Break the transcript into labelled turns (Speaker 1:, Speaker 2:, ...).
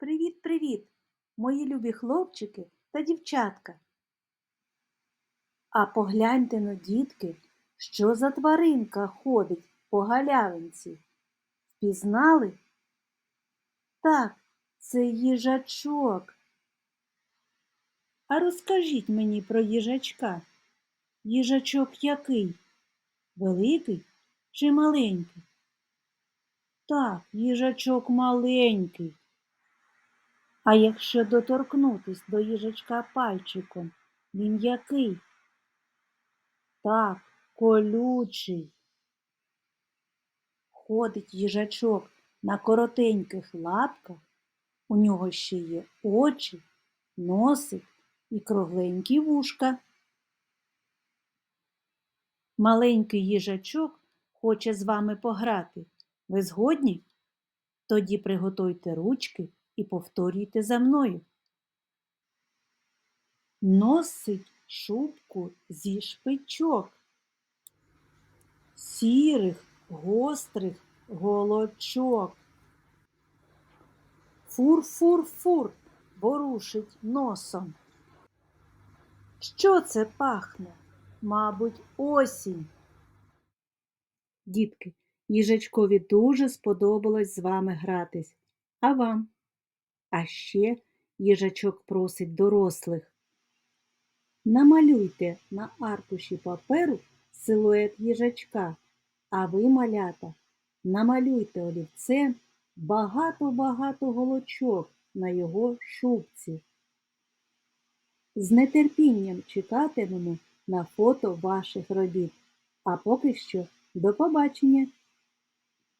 Speaker 1: Привіт-привіт, мої любі хлопчики та дівчатка. А погляньте на дітки, що за тваринка ходить по галявинці. Впізнали? Так, це їжачок. А розкажіть мені про їжачка. Їжачок який? Великий чи маленький? Так, їжачок маленький. А якщо доторкнутись до їжачка пальчиком, він який? Так, колючий. Ходить їжачок на коротеньких лапках, у нього ще є очі, носик і кругленькі вушка. Маленький їжачок хоче з вами пограти. Ви згодні? Тоді приготуйте ручки і повторюйте за мною. Носить шубку зі шпичок, сірих, гострих голочок. Фур-фур-фур ворушить носом. Що це пахне? Мабуть, осінь. Дітки, їжачкові дуже сподобалось з вами гратись. А вам? А ще їжачок просить дорослих. Намалюйте на аркуші паперу силует їжачка, а ви, малята, намалюйте олівцем багато-багато голочок на його шубці. З нетерпінням чекатимемо на фото ваших робіт. А поки що до побачення!